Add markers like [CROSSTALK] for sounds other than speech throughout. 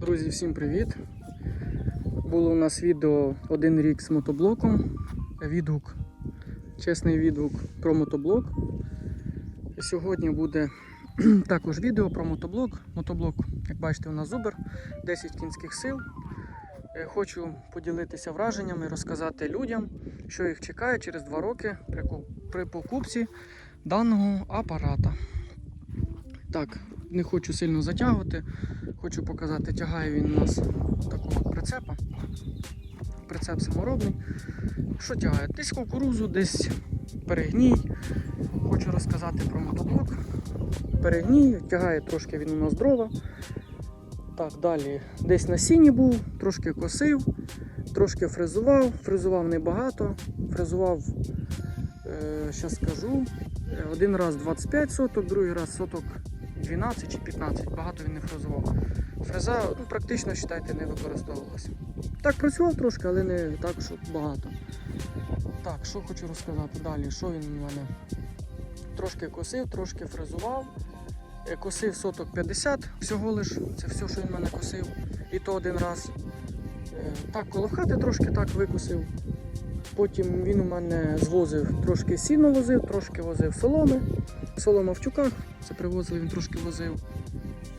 Друзі, всім привіт! Було у нас відео один рік з мотоблоком. Відгук, чесний відгук про мотоблок. Сьогодні буде [CLEARS THROAT] також відео про мотоблок. Мотоблок, як бачите, у нас зубер, 10 кінських сил. Е, Хочу поділитися враженнями, розказати людям, що їх чекає через 2 роки при покупці даного апарата. Так, не хочу сильно затягувати. Хочу показати, тягає він у нас такого прицепа. Прицеп саморобний. Що тягає? Десь кукурузу, десь перегній. Хочу розказати про мотоблок. Перегній, тягає трошки він у нас дрова. Так, далі десь на сіні був, трошки косив, трошки фрезував, фрезував небагато, фрезував, е, скажу, один раз 25 соток, другий раз соток 12 чи 15, багато він не фрезував. Фреза ну, практично вважайте, не використовувалася. Так, працював трошки, але не так, щоб багато. Так, що хочу розказати далі, що він у мене трошки косив, трошки фрезував. Е, Косив соток 50 всього лиш, це все, що він мене косив. І то один раз. Е, Так, коло хати трошки так викосив. Потім він у мене звозив трошки сіно возив, трошки возив соломи. Солома тюках, це привозили, він трошки возив.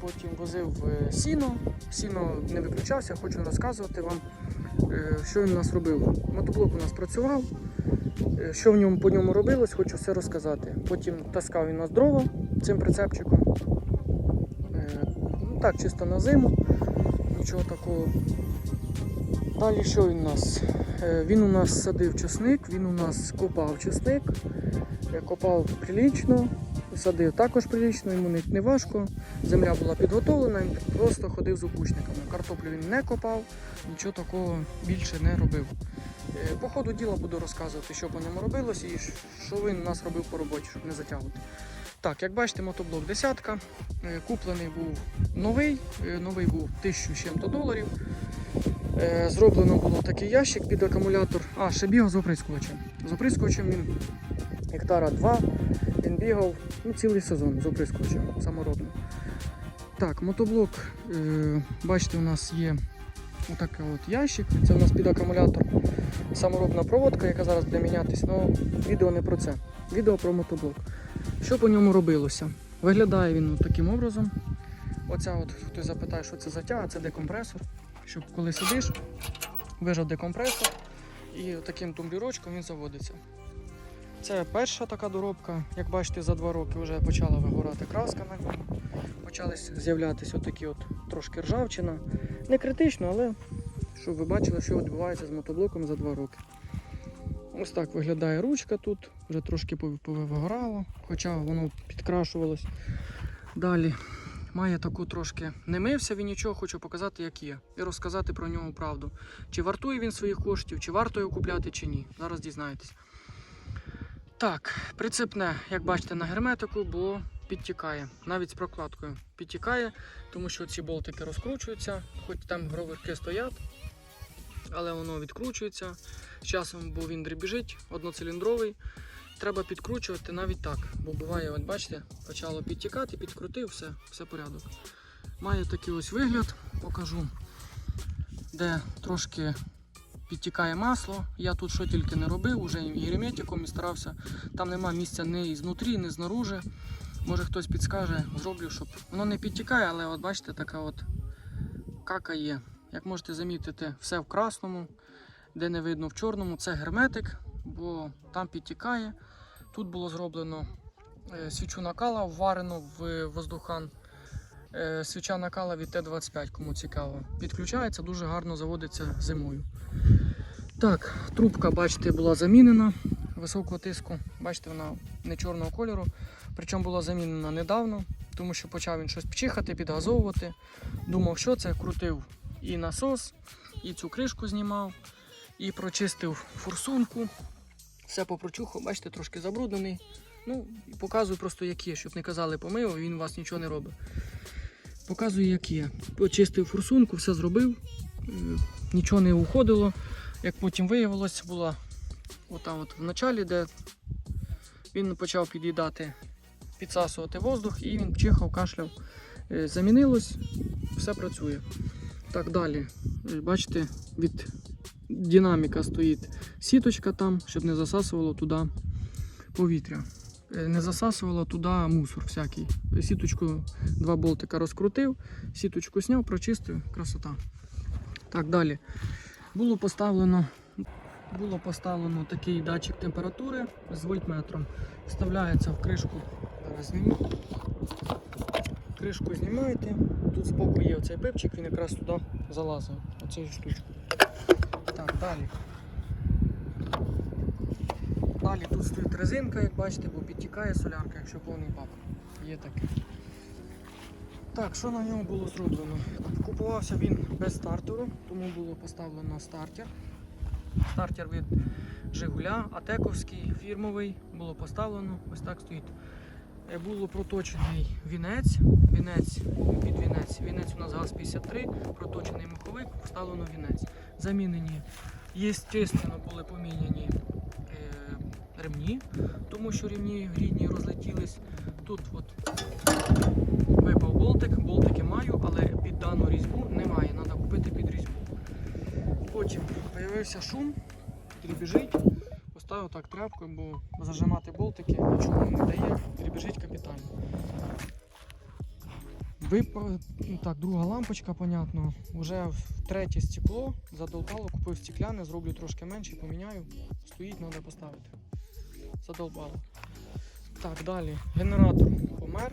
Потім возив е, сіно. Сіно не виключався, хочу розказувати вам, е, що він у нас робив. Мотоблок у нас працював. Е, Що в ньому по ньому робилось, хочу все розказати. Потім таскав він нас дрова цим прицепчиком. Ну так, чисто на зиму. Нічого такого. Далі що він у нас? Е, Він у нас садив чесник, він у нас копав чесник, Е, копав прилічно, садив також прилічно, йому не, важко. Земля була підготовлена, він просто ходив з опучниками. Картоплю він не копав, нічого такого більше не робив. Е, По ходу діла буду розказувати, що по ньому робилось і що він у нас робив по роботі, щоб не затягувати. Так, як бачите, мотоблок десятка. Е, Куплений був новий, новий був 1000 з чим-то доларів. Е, Зроблено було такий ящик під акумулятор. А, ще бігав з оприскувачем. З оприскувачем він гектара 2. Він бігав ну, цілий сезон з оприскувачем саморобним. Так, мотоблок, е, бачите, у нас є отакий от ящик. Це у нас під акумулятор саморобна проводка, яка зараз буде мінятись. Ну, відео не про це. Відео про мотоблок. Що по ньому робилося? Виглядає він таким образом. Оця от, хтось запитає, що це за тяга, це декомпресор. Щоб коли сидиш, вижав декомпресор і таким тумблірочком він заводиться. Це перша така доробка. Як бачите, за два роки вже почала вигорати краска на ньому. Почали з'являтися отакі от трошки ржавчина. Не критично, але щоб ви бачили, що відбувається з мотоблоком за два роки. Ось так виглядає ручка тут, вже трошки повигорало, хоча воно підкрашувалось. Далі має таку трошки не мився він нічого, хочу показати, як є, і розказати про нього правду. Чи вартує він своїх коштів, чи варто його купляти, чи ні. Зараз дізнаєтесь. Так, прицепне, як бачите, на герметику, бо підтікає. Навіть з прокладкою підтікає, тому що ці болтики розкручуються, хоч там гровики стоять, але воно відкручується. З часом, бо він дрібіжить, одноциліндровий. Треба підкручувати навіть так. Бо буває, от бачите, почало підтікати, підкрутив, все, все порядок. Має такий ось вигляд, покажу, де трошки підтікає масло. Я тут що тільки не робив, уже і герметиком і старався. Там нема місця ні знутрі, ні знаружи. Може хтось підскаже, зроблю, щоб воно не підтікає, але от бачите, така от кака є. Як можете замітити, все в красному, де не видно в чорному, це герметик, бо там підтікає. Тут було зроблено е, свічу накала, вварено в воздухан. Е, Свіча накала від Т-25, кому цікаво. Підключається, дуже гарно заводиться зимою. Так, трубка, бачите, була замінена високого тиску. Бачите, вона не чорного кольору. Причому була замінена недавно, тому що почав він щось пчихати, підгазовувати. Думав, що це, крутив і насос, і цю кришку знімав, і прочистив форсунку. Все попрочухав, бачите, трошки забруднений. Ну, показую просто, як є, щоб не казали помив, він у вас нічого не робить. Показую, як є. Почистив форсунку, все зробив, е, нічого не уходило. Як потім виявилось, була отам от в началі, де він почав під'їдати, підсасувати воздух і він чихав, кашляв. Е, Замінилось, все працює. Так, далі. Е, Бачите, від динаміка стоїть сіточка там, щоб не засасувало туди повітря. Е, Не засасувало туди мусор всякий. Сіточку два болтика розкрутив, сіточку зняв, прочистив, красота. Так, далі. Було поставлено, було поставлено такий датчик температури з вольтметром. Вставляється в кришку. Зараз зніму. Кришку знімаєте. Тут збоку є оцей пипчик, він якраз туди залазив. Оцю штучку. Так, далі. Далі тут стоїть резинка, як бачите, бо підтікає солярка, якщо повний бак. Є таке. Так, що на ньому було зроблено? Купувався він без стартеру, тому було поставлено стартер. Стартер від Жигуля, Атековський, фірмовий, було поставлено, ось так стоїть. Е, Було проточений вінець, вінець під вінець. Вінець у нас ГАЗ-53, проточений маховик, вставлено вінець. Замінені, естественно, були поміняні е, ремні, тому що ремні рідні розлетілись. Тут от випав болтик, болтики маю, але під дану різьбу немає, треба купити під різьбу. Потім з'явився шум, дрібіжить, поставив так тряпкою, бо зажимати болтики нічого не дає, дрібіжить капітально. Випав, ну так, друга лампочка, понятно. Вже третє стекло задолбало, купив стекляне, зроблю трошки менше, поміняю. Стоїть, треба поставити. Задолбало. Так, далі. Генератор помер.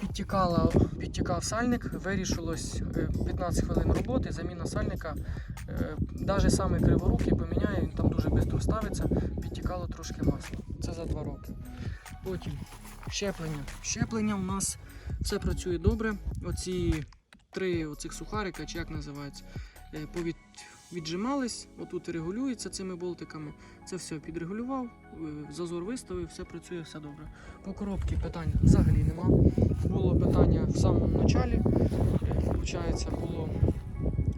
Підтікала, підтікав сальник, вирішилось е, 15 хвилин роботи, заміна сальника. Навіть саме криворукий поміняє, він там дуже швидко ставиться, підтікало трошки масла. Це за 2 роки. Потім щеплення. Щеплення у нас все працює добре. Оці три оцих сухарика, чи як називається, е, повід... віджимались, отут регулюється цими болтиками. Це все підрегулював, е, зазор виставив, все працює, все добре. По коробці питань взагалі нема. Було питання в самому началі. Е, Получається, було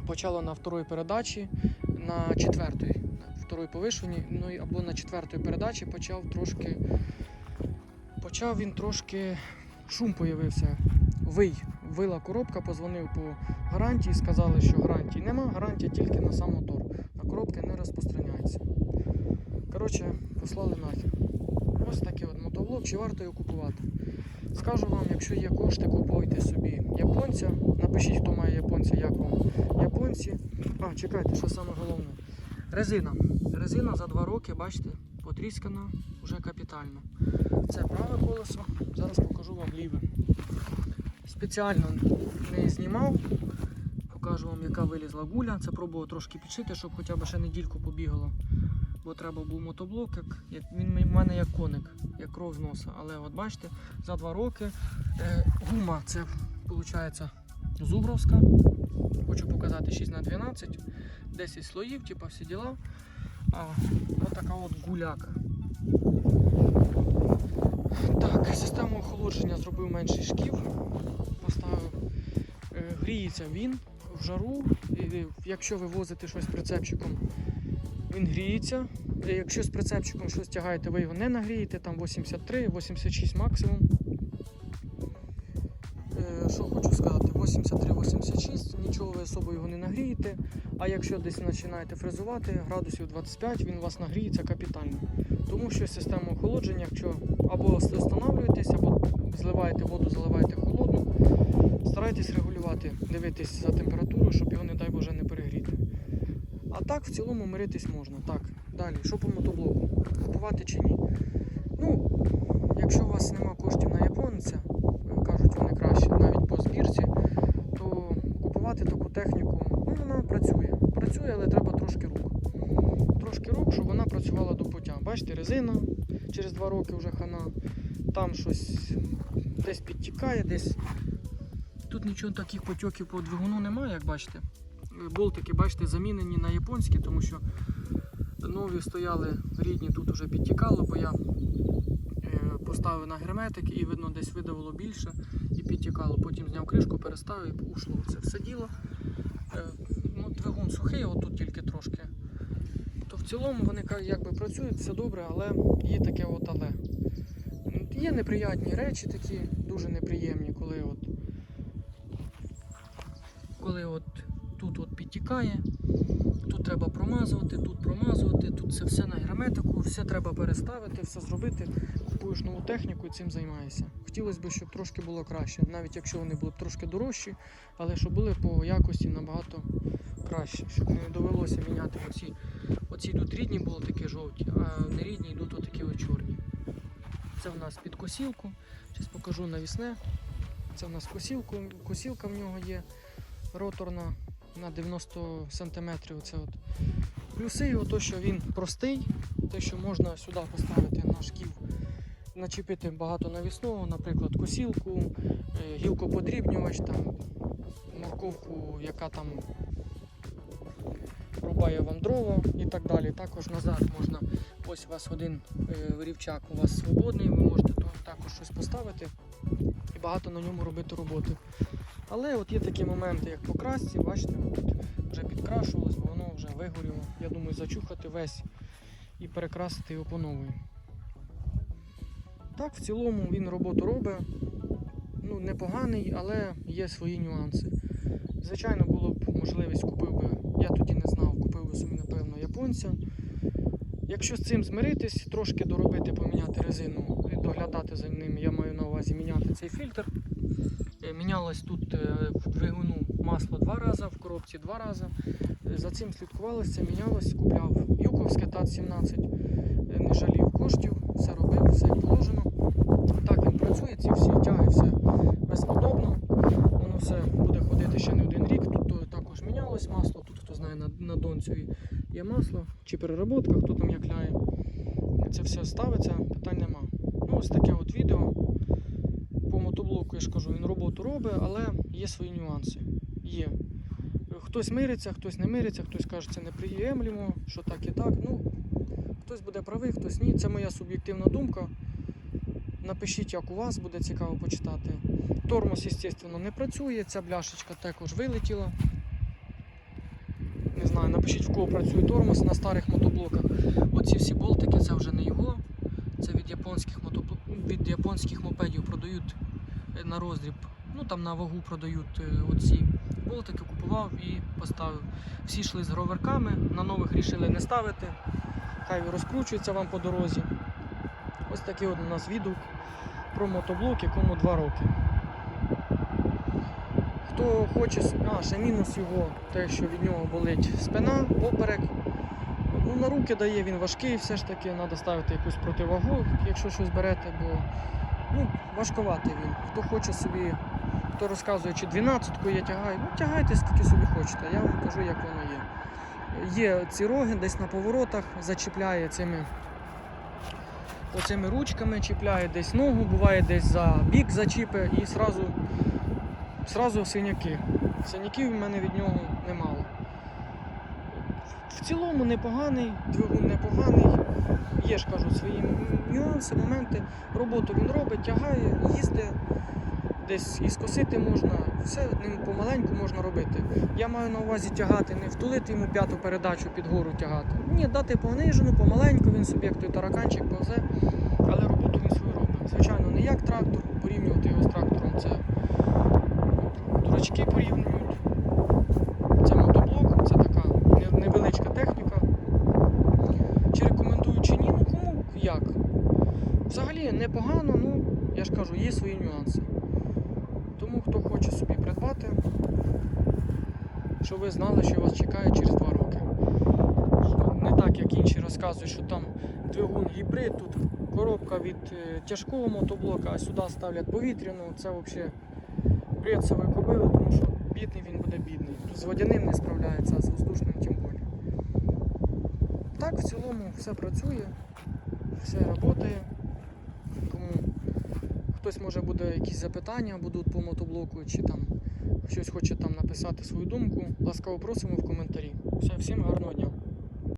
почало на второї передачі, на четвертої, на второї повишенні, ну або на четвертої передачі почав трошки. Почав він трошки шум появився. Вий, вила коробка, позвонив по гарантії, сказали, що гарантії нема, гарантія тільки на сам мотор. На коробки не розпространяється. Коротше, послали нахер. Ось такий от мотоблок, чи варто його купувати. Скажу вам, якщо є кошти, купуйте собі японця. Напишіть, хто має японця, як вам японці. А, чекайте, що саме головне. Резина. Резина за два роки, бачите, потріскана вже капітально. Це праве колесо. Зараз покажу вам ліве. Спеціально не знімав. Покажу вам, яка вилізла гуля. Це пробував трошки підшити, щоб хоча б ще недільку побігало. Бо треба був мотоблок, як, він в мене як коник, як кров з носа. Але от бачите, за два роки е, гума це виходить зубровська. Хочу показати 6х12, 10 слоїв, типа всі діла. А от така от гуляка. Так, систему охолодження зробив менший шків, поставив. Е, Гріється він в жару. І якщо ви возите щось прицепчиком, він гріється. І Якщо з прицепчиком щось тягаєте, ви його не нагрієте, там 83, 86 максимум. Е, Що хочу сказати, 83-86, нічого ви особо його не нагрієте. А якщо десь починаєте фрезувати, градусів 25, він у вас нагріється капітально. Тому що система охолодження, якщо або встановлюєтесь, або зливаєте воду, заливаєте холодну, старайтесь регулювати, дивитись за температурою, щоб його, не дай Боже, не перегріти. А так в цілому миритись можна. Так, далі, що по мотоблоку? Купувати чи ні? Ну, якщо у вас нема коштів на японця, е, кажуть вони краще навіть по збірці, то купувати таку техніку, ну вона працює. Працює, але треба трошки рук. Трошки рук, щоб вона працювала до пуття. Бачите, резина через два роки вже хана. Там щось десь підтікає, десь. Тут нічого таких потьоків по двигуну немає, як бачите. Е, Болтики, бачите, замінені на японські, тому що нові стояли рідні, тут вже підтікало, бо я е, поставив на герметик і видно десь видавило більше і підтікало. Потім зняв кришку, переставив і ушло це все діло. Е, Ну, двигун сухий, отут тільки трошки. В цілому вони якби працюють, все добре, але є таке от але. Є неприятні речі такі, дуже неприємні, коли от коли от тут от підтікає, тут треба промазувати, тут промазувати, тут це все на герметику, все треба переставити, все зробити. Купуєш нову техніку і цим займаєшся. Хотілося б, щоб трошки було краще, навіть якщо вони були б трошки дорожчі, але щоб були по якості набагато краще, щоб не довелося міняти оці. Оці йдуть рідні болтики жовті, а не рідні йдуть отакі от чорні. Це в нас під косілку. Зараз покажу навісне. Це в нас косілку, косілка в нього є роторна на 90 см. Оце от. Плюси його то, що він простий, те, що можна сюди поставити на шків, начепити багато навісного, наприклад, косілку, е, гілкоподрібнювач, там, морковку, яка там рубає вам дрова і так далі. Також назад можна, ось у вас один е, рівчак у вас свободний, ви можете також щось поставити і багато на ньому робити роботи. Але от є такі моменти, як по красці, бачите, тут вже підкрашувалось, бо воно вже вигоріло. Я думаю, зачухати весь і перекрасити його по новій. Так, в цілому він роботу робить. Ну, непоганий, але є свої нюанси. Звичайно, було б можливість купив би, я тоді не знав, купив би собі, напевно, японця. Якщо з цим змиритись, трошки доробити, поміняти резину і доглядати за ним, я маю на увазі міняти цей фільтр. Е, Мінялось тут е, в двигуну масло два рази, в коробці два рази. Е, За цим слідкувалося, мінялось, купляв Юковське ТАТ-17, е, не жалів коштів, все робив, все положено. Так він працює, ці всі тяги, все безподобно. Воно все буде ходити ще не один рік. Тут також мінялось масло, на, на донцю є масло чи переработка, хто там як ляє. Це все ставиться, питань нема. Ну, ось таке от відео. По мотоблоку я ж кажу, він роботу робить, але є свої нюанси. Є. Хтось мириться, хтось не мириться, хтось каже, це неприємлемо, що так і так. Ну, хтось буде правий, хтось ні. Це моя суб'єктивна думка. Напишіть, як у вас буде цікаво почитати. Тормоз, звісно, не працює, ця бляшечка також вилетіла. Напишіть, в кого працює тормоз на старих мотоблоках. Оці всі болтики це вже не його. Це від японських мотобл... від японських мопедів продають е, на роздріб. Ну там на вагу продають е, оці болтики, купував і поставив. Всі йшли з гроверками, на нових рішили не ставити. Хай розкручується вам по дорозі. Ось такий от у нас відгук про мотоблок, якому 2 роки. Хто хоче, а ще мінус його, те, що від нього болить спина, поперек. Ну, на руки дає, він важкий, все ж таки, треба ставити якусь противагу, якщо щось берете, бо ну, важкуватий він. Хто хоче собі, хто розказує, чи 12-ку я тягаю, ну тягайте скільки собі хочете, я вам кажу, як воно є. Є ці роги десь на поворотах, зачіпляє цими оцими ручками, чіпляє десь ногу, буває десь за бік зачіпи і сразу, сразу синяки. Синяків в мене від нього немало. В цілому непоганий, двигун непоганий. Є ж кажу свої нюанси, моменти. Роботу він робить, тягає, їздить, десь і скосити можна. Все ним помаленьку можна робити. Я маю на увазі тягати, не втулити йому п'яту передачу під гору тягати. Ні, дати понижену, помаленьку, він собі тараканчик повзе, але роботу він свою робить. Звичайно, не як трактор, порівнювати його з трактором це дурачки порівнюють. Це мотоблок, це така невеличка техніка. Чи рекомендую, чи ні, ну кому як. Взагалі непогано, ну я ж кажу, є свої нюанси. Тому хто хоче собі придбати, щоб ви знали, що вас чекає через 2 роки. Не так, як інші розказують, що там двигун гібрид, тут коробка від е, тяжкого мотоблока, а сюди ставлять повітряну. Це взагалі бред сової кобили, тому що бідний він буде бідний. З водяним не справляється, а з воздушним тим більше. Так, в цілому все працює, все працює. Кому хтось може буде якісь запитання будуть по мотоблоку, чи там щось хоче там написати свою думку, ласкаво просимо в коментарі. Все, всім гарного дня.